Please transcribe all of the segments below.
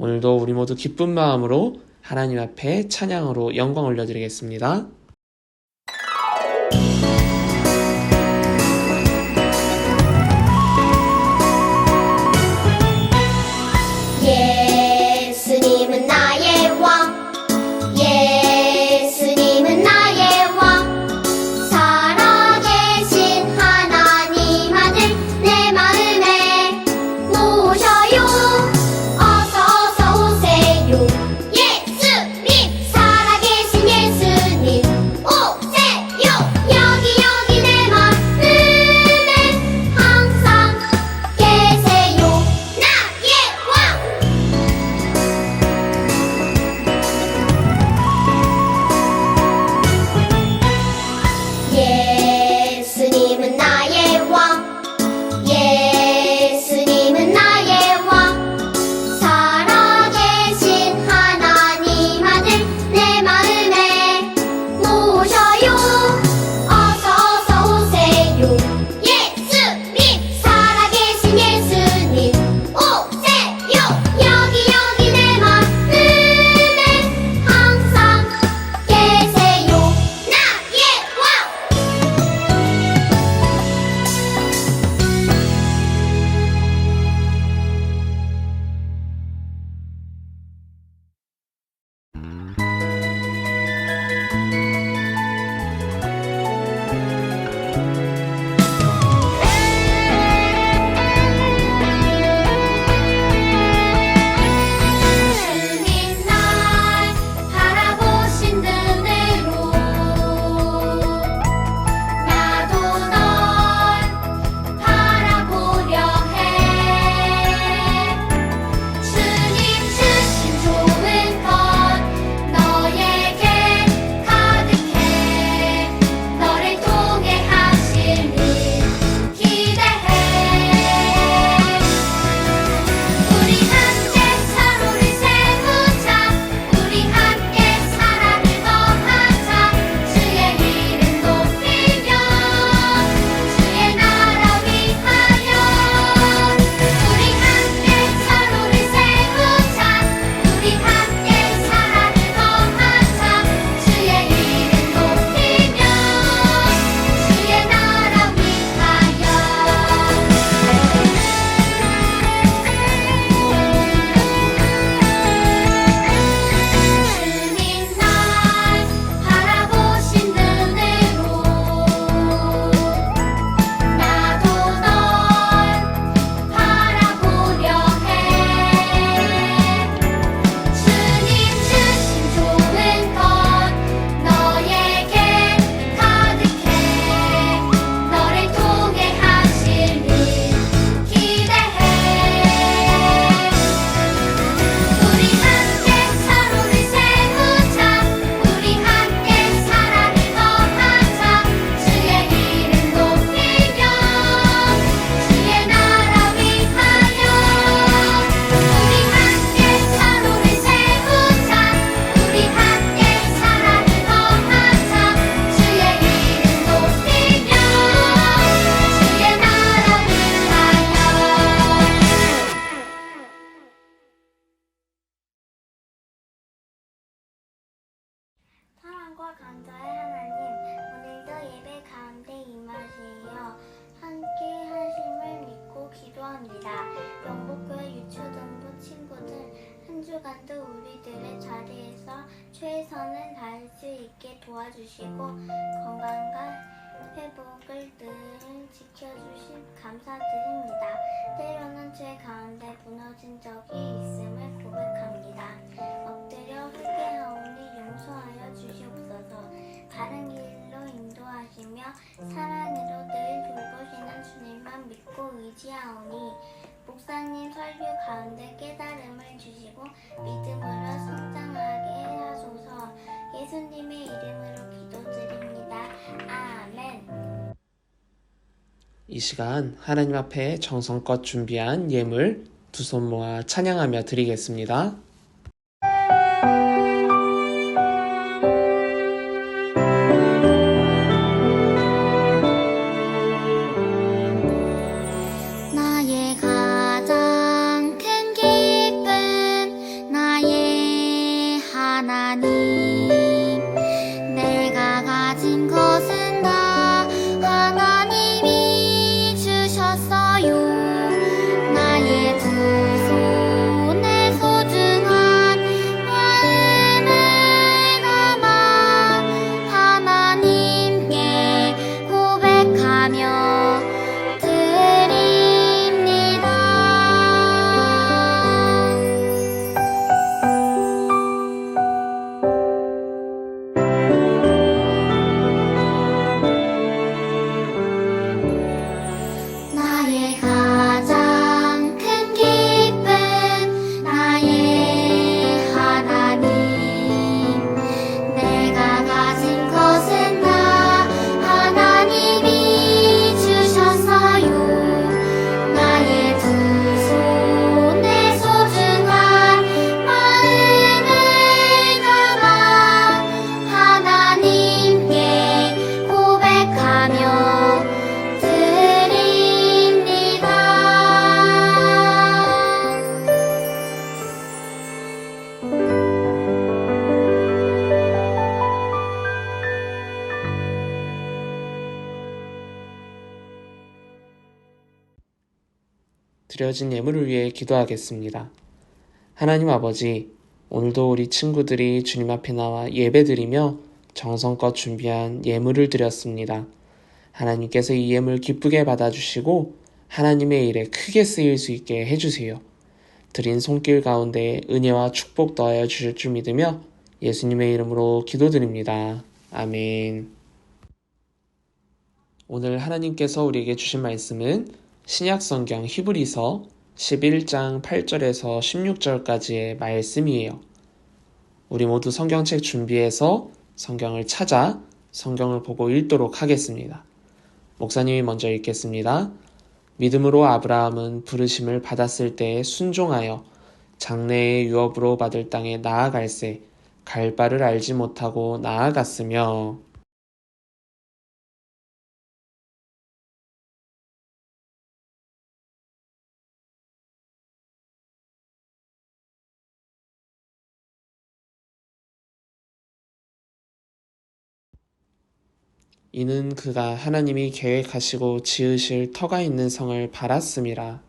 오늘도 우리 모두 기쁜 마음으로 하나님 앞에 찬양으로 영광 올려드리겠습니다. 도와주시고 건강과 회복을 늘 지켜주신 감사드립니다. 때로는 제 가운데 무너진 적이 있음을 이 시간 하나님 앞에 정성껏 준비한 예물 두 손 모아 찬양하며 드리겠습니다. 드려진 예물을 위해 기도하겠습니다. 하나님 아버지, 오늘도 우리 친구들이 주님 앞에 나와 예배드리며 정성껏 준비한 예물을 드렸습니다. 하나님께서 이 예물 기쁘게 받아주시고 하나님의 일에 크게 쓰일 수 있게 해주세요. 드린 손길 가운데 은혜와 축복 더하여 주실 줄 믿으며 예수님의 이름으로 기도드립니다. 아멘. 오늘 하나님께서 우리에게 주신 말씀은 신약 성경 히브리서 11장 8절에서 16절까지의 말씀이에요. 우리 모두 성경책 준비해서 성경을 찾아 성경을 보고 읽도록 하겠습니다. 목사님이 먼저 읽겠습니다. 믿음으로 아브라함은 부르심을 받았을 때에 순종하여 장래의 유업으로 받을 땅에 나아갈새 갈 바를 알지 못하고 나아갔으며 이는 그가 하나님이 계획하시고 지으실 터가 있는 성을 바랐음이라.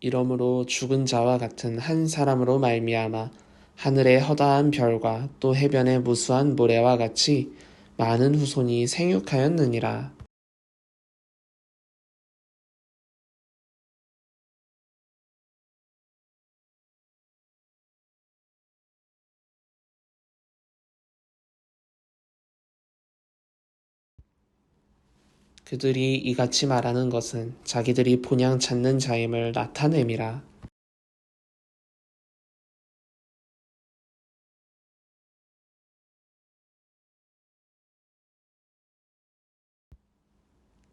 이러므로 죽은 자와 같은 한 사람으로 말미암아 하늘의 허다한 별과 또 해변의 무수한 모래와 같이 많은 후손이 생육하였느니라. 그들이 이같이 말하는 것은 자기들이 본향 찾는 자임을 나타냄이라.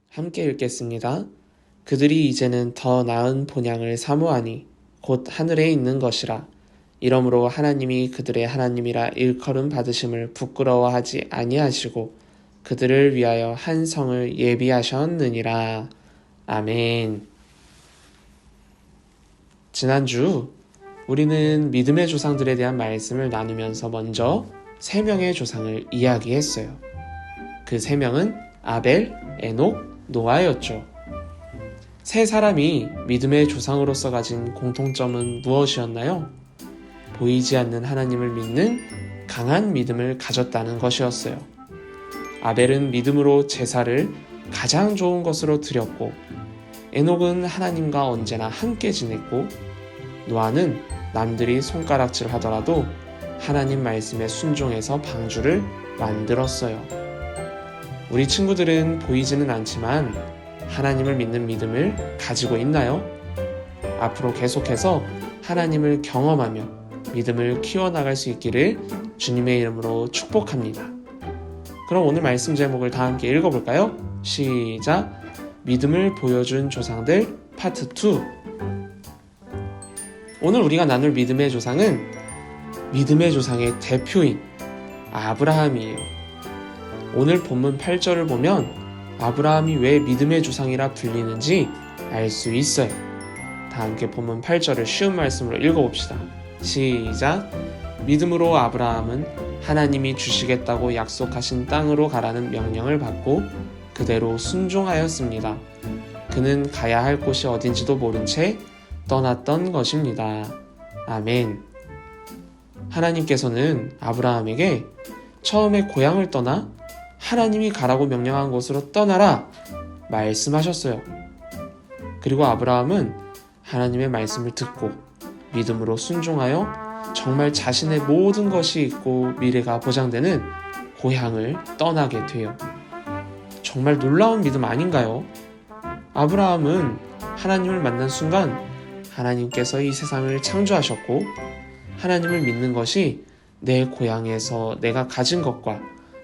함께 읽겠습니다. 그들이 이제는 더 나은 본향을 사모하니 곧 하늘에 있는 것이라. 이러므로 하나님이 그들의 하나님이라 일컬음 받으심을 부끄러워하지 아니하시고 그들을 위하여 한 성을 예비하셨느니라. 아멘. 지난주 우리는 믿음의 조상들에 대한 말씀을 나누면서 먼저 세 명의 조상을 이야기했어요. 그 세 명은 아벨, 에녹, 노아였죠. 세 사람이 믿음의 조상으로서 가진 공통점은 무엇이었나요? 보이지 않는 하나님을 믿는 강한 믿음을 가졌다는 것이었어요. 아벨은 믿음으로 제사를 가장 좋은 것으로 드렸고, 에녹은 하나님과 언제나 함께 지냈고, 노아는 남들이 손가락질 하더라도 하나님 말씀에 순종해서 방주를 만들었어요. 우리 친구들은 보이지는 않지만 하나님을 믿는 믿음을 가지고 있나요? 앞으로 계속해서 하나님을 경험하며 믿음을 키워나갈 수 있기를 주님의 이름으로 축복합니다. 그럼 오늘 말씀 제목을 다 함께 읽어볼까요? 시작! 믿음을 보여준 조상들 파트 2 오늘 우리가 나눌 믿음의 조상은 믿음의 조상의 대표인 아브라함이에요. 오늘 본문 8절을 보면 아브라함이 왜 믿음의 조상이라 불리는지 알 수 있어요. 다 함께 본문 8절을 쉬운 말씀으로 읽어봅시다. 시작! 믿음으로 아브라함은 하나님이 주시겠다고 약속하신 땅으로 가라는 명령을 받고 그대로 순종하였습니다. 그는 가야 할 곳이 어딘지도 모른 채 떠났던 것입니다. 아멘. 하나님께서는 아브라함에게 처음에 고향을 떠나 하나님이 가라고 명령한 곳으로 떠나라 말씀하셨어요. 그리고 아브라함은 하나님의 말씀을 듣고 믿음으로 순종하여 정말 자신의 모든 것이 있고 미래가 보장되는 고향을 떠나게 돼요. 정말 놀라운 믿음 아닌가요? 아브라함은 하나님을 만난 순간 하나님께서 이 세상을 창조하셨고 하나님을 믿는 것이 내 고향에서 내가 가진 것과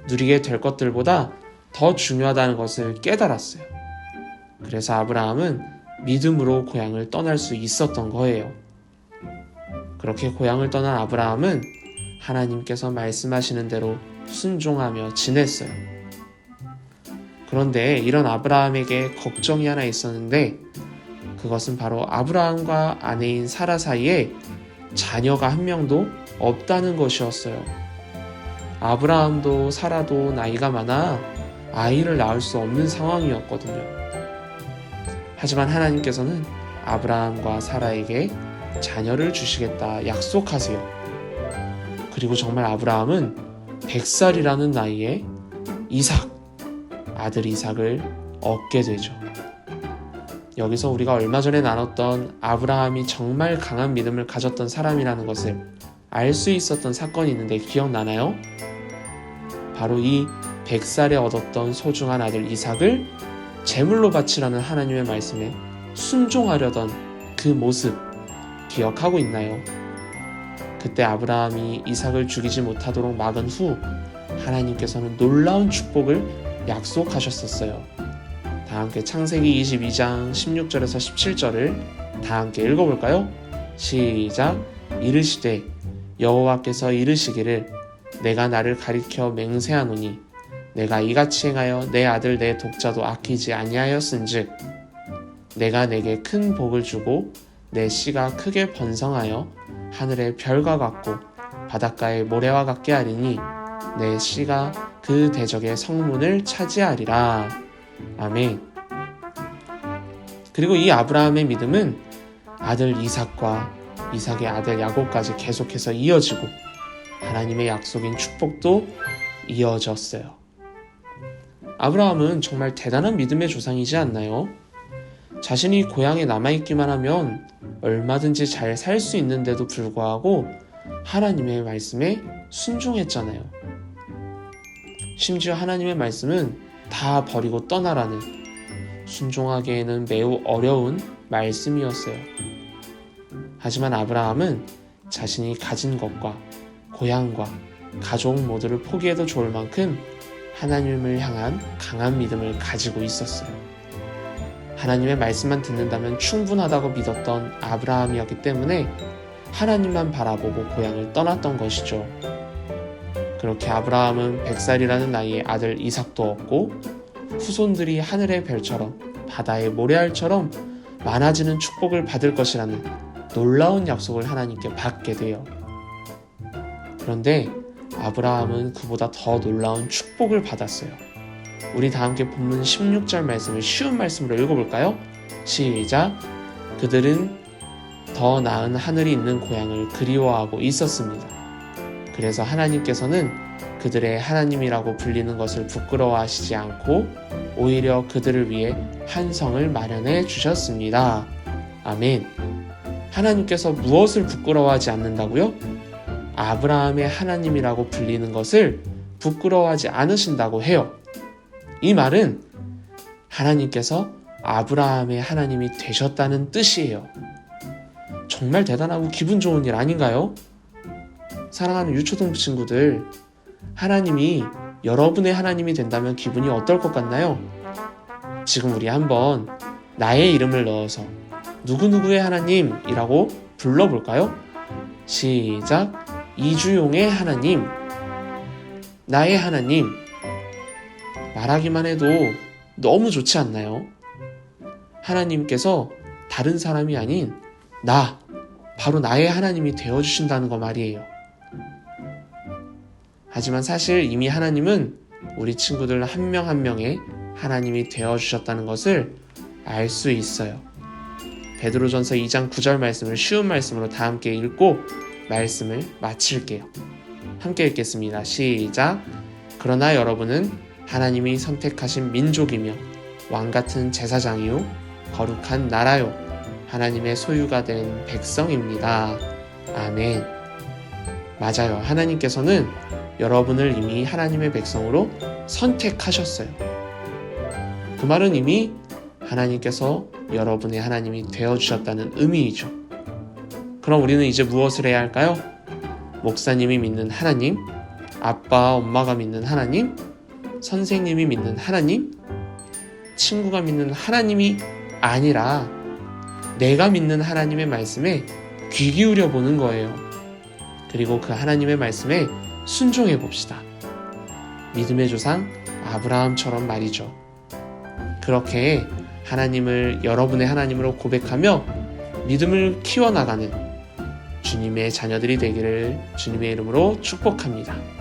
누리게 될 것들보다 더 중요하다는 것을 깨달았어요. 그래서 아브라함은 믿음으로 고향을 떠날 수 있었던 거예요. 그렇게 고향을 떠난 아브라함은 하나님께서 말씀하시는 대로 순종하며 지냈어요. 그런데 이런 아브라함에게 걱정이 하나 있었는데 그것은 바로 아브라함과 아내인 사라 사이에 자녀가 한 명도 없다는 것이었어요. 아브라함도 사라도 나이가 많아 아이를 낳을 수 없는 상황이었거든요. 하지만 하나님께서는 아브라함과 사라에게 자녀를 주시겠다 약속하세요. 그리고 정말 아브라함은 100살이라는 나이에 이삭, 아들 이삭을 얻게 되죠. 여기서 우리가 얼마 전에 나눴던 아브라함이 정말 강한 믿음을 가졌던 사람이라는 것을 알 수 있었던 사건이 있는데 기억나나요? 바로 이 100살에 얻었던 소중한 아들 이삭을 제물로 바치라는 하나님의 말씀에 순종하려던 그 모습 기억하고 있나요? 그때 아브라함이 이삭을 죽이지 못하도록 막은 후 하나님께서는 놀라운 축복을 약속하셨었어요. 다 함께 창세기 22장 16절에서 17절을 다 함께 읽어볼까요? 시작 이르시되 여호와께서 이르시기를 내가 나를 가리켜 맹세하노니 내가 이같이 행하여 내 아들 내 독자도 아끼지 아니하였은즉 내가 내게 큰 복을 주고 내 씨가 크게 번성하여 하늘의 별과 같고 바닷가의 모래와 같게 하리니 내 씨가 그 대적의 성문을 차지하리라. 아멘. 그리고 이 아브라함의 믿음은 아들 이삭과 이삭의 아들 야곱까지 계속해서 이어지고 하나님의 약속인 축복도 이어졌어요. 아브라함은 정말 대단한 믿음의 조상이지 않나요? 자신이 고향에 남아있기만 하면 얼마든지 잘 살 수 있는데도 불구하고 하나님의 말씀에 순종했잖아요. 심지어 하나님의 말씀은 다 버리고 떠나라는 순종하기에는 매우 어려운 말씀이었어요. 하지만 아브라함은 자신이 가진 것과 고향과 가족 모두를 포기해도 좋을 만큼 하나님을 향한 강한 믿음을 가지고 있었어요. 하나님의 말씀만 듣는다면 충분하다고 믿었던 아브라함이었기 때문에 하나님만 바라보고 고향을 떠났던 것이죠. 그렇게 아브라함은 100살이라는 나이에 아들 이삭도 얻고 후손들이 하늘의 별처럼 바다의 모래알처럼 많아지는 축복을 받을 것이라는 놀라운 약속을 하나님께 받게 돼요. 그런데 아브라함은 그보다 더 놀라운 축복을 받았어요. 우리 다 함께 본문 16절 말씀을 쉬운 말씀으로 읽어볼까요? 시작. 그들은 더 나은 하늘이 있는 고향을 그리워하고 있었습니다. 그래서 하나님께서는 그들의 하나님이라고 불리는 것을 부끄러워하시지 않고 오히려 그들을 위해 한 성을 마련해 주셨습니다. 아멘. 하나님께서 무엇을 부끄러워하지 않는다고요? 아브라함의 하나님이라고 불리는 것을 부끄러워하지 않으신다고 해요. 이 말은 하나님께서 아브라함의 하나님이 되셨다는 뜻이에요. 정말 대단하고 기분 좋은 일 아닌가요? 사랑하는 유초등 친구들, 하나님이 여러분의 하나님이 된다면 기분이 어떨 것 같나요? 지금 우리 한번 나의 이름을 넣어서 누구누구의 하나님이라고 불러볼까요? 시작. 이주용의 하나님. 나의 하나님. 말하기만 해도 너무 좋지 않나요? 하나님께서 다른 사람이 아닌 나, 바로 나의 하나님이 되어주신다는 거 말이에요. 하지만 사실 이미 하나님은 우리 친구들 한명한 명의 하나님이 되어주셨다는 것을 알 수 있어요. 베드로전서 2장 9절 말씀을 쉬운 말씀으로 다 함께 읽고 말씀을 마칠게요. 함께 읽겠습니다. 시작. 그러나 여러분은 하나님이 선택하신 민족이며 왕 같은 제사장이요 거룩한 나라요 하나님의 소유가 된 백성입니다. 아멘. 맞아요. 하나님께서는 여러분을 이미 하나님의 백성으로 선택하셨어요. 그 말은 이미 하나님께서 여러분의 하나님이 되어 주셨다는 의미이죠. 그럼 우리는 이제 무엇을 해야 할까요? 목사님이 믿는 하나님, 아빠, 엄마가 믿는 하나님, 선생님이 믿는 하나님, 친구가 믿는 하나님이 아니라 내가 믿는 하나님의 말씀에 귀 기울여 보는 거예요. 그리고 그 하나님의 말씀에 순종해 봅시다. 믿음의 조상 아브라함처럼 말이죠. 그렇게 하나님을 여러분의 하나님으로 고백하며 믿음을 키워나가는 주님의 자녀들이 되기를 주님의 이름으로 축복합니다.